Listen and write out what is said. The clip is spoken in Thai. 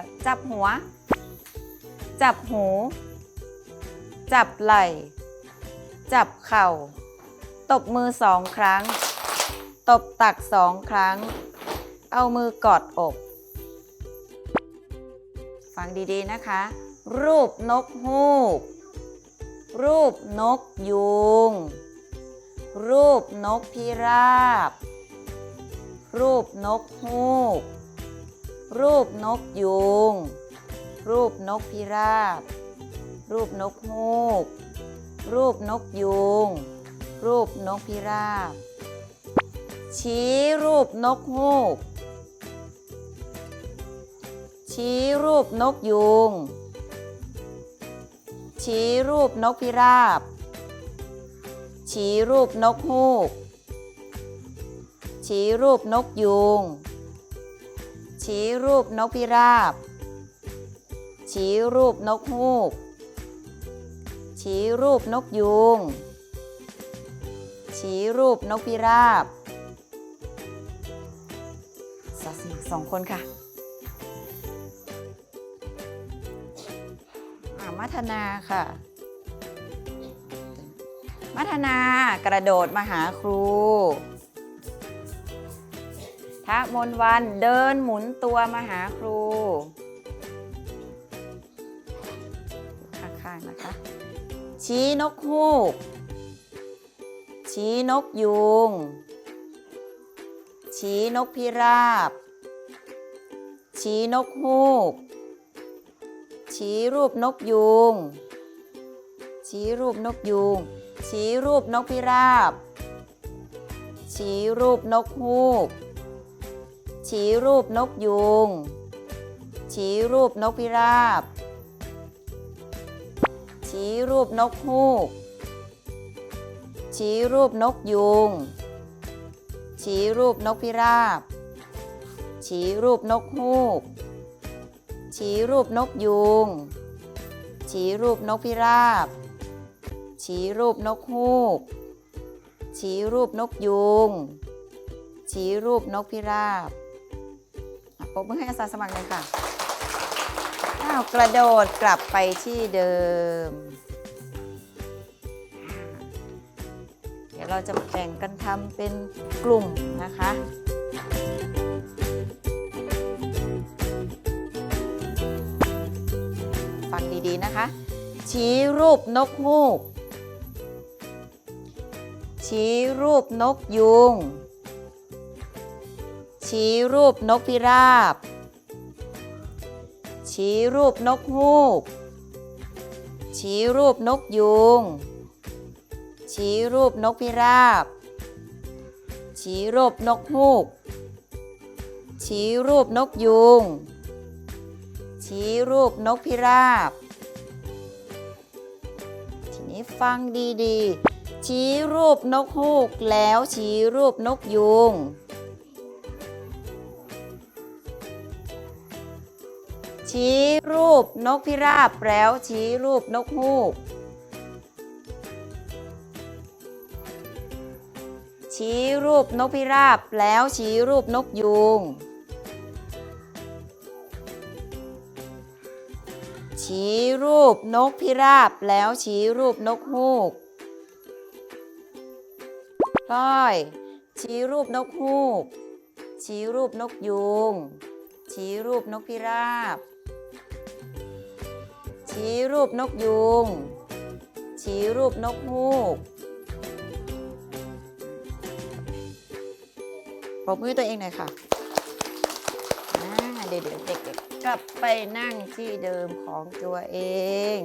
แล้ว จับหัว จับหู จับไหล่ จับเข่า ตบมือสองครั้ง ตบตักสองครั้ง เอามือกอดอก ฟังดีๆนะคะ รูปนกฮูก รูปนกยูงรูปนกพิราบ รูปนกฮูก รูปนกยูง รูปนกพิราบ รูปนกฮูก รูปนกยูง รูปนกพิราบ ชี้รูปนกฮูก ชี้รูปนกยูง ชี้รูปนกพิราบ ชี้รูปนกฮูก ชี้รูปนกยูง ชี้รูปนกพิราบ ชี้รูปนกฮูก ชี้รูปนกยูง ชี้รูปนกพิราบสาสมัครสองคนค่ะอ่ามัทนาค่ะ มัทนากระโดดมาหาครู ทะมนวันเดินหมุนตัวมาหาครูข้างๆนะคะ ชี้นกฮูก ชี้นกยูงชี้นกพิราบ ชี้นกฮูก ชี้รูปนกยูงชี้รูปนกยูงชี้รูปนกพิราบ ชี้รูปนกฮูก ชี้รูปนกยูง ชี้รูปนกพิราบ ชี้รูปนกฮูก ชี้รูปนกยูง ชี้รูปนกพิราบ ชี้รูปนกฮูก ชี้รูปนกยูง ชี้รูปนกพิราบ ชี้รูปนกฮูก ชี้รูปนกยูงชี้รูปนกพิราบ ปรบมือให้อาสาสมัครเลยค่ะอ้าวกระโดดกลับไปที่เดิม เดี๋ยวเราจะแบ่งกันทำเป็นกลุ่มนะคะฟังดีๆนะคะ ชี้รูปนกฮูก ชี้รูปนกยูง ชี้รูปนกพิราบ ชี้รูปนกฮูก ชี้รูปนกยูง ชี้รูปนกพิราบ ชี้รูปนกฮูก ชี้รูปนกยูง ชี้รูปนกพิราบ ทีนี้ฟังดีๆ ชี้รูปนกฮูกแล้วชี้รูปนกยูง ชี้รูปนกพิราบแล้วชี้รูปนกฮูก ชี้รูปนกพิราบแล้วชี้รูปนกยูง ชี้รูปนกพิราบแล้วชี้รูปนกฮูกพลอย ชี้รูปนกฮูก ชี้รูปนกยูง ชี้รูปนกพิราบ ชี้รูปนกยูงชี้รูปนกฮูกปรบมือตัวเองหน่อยค่ะเดี๋ยวเด็กๆกลับไปนั่งที่เดิมของตัวเอง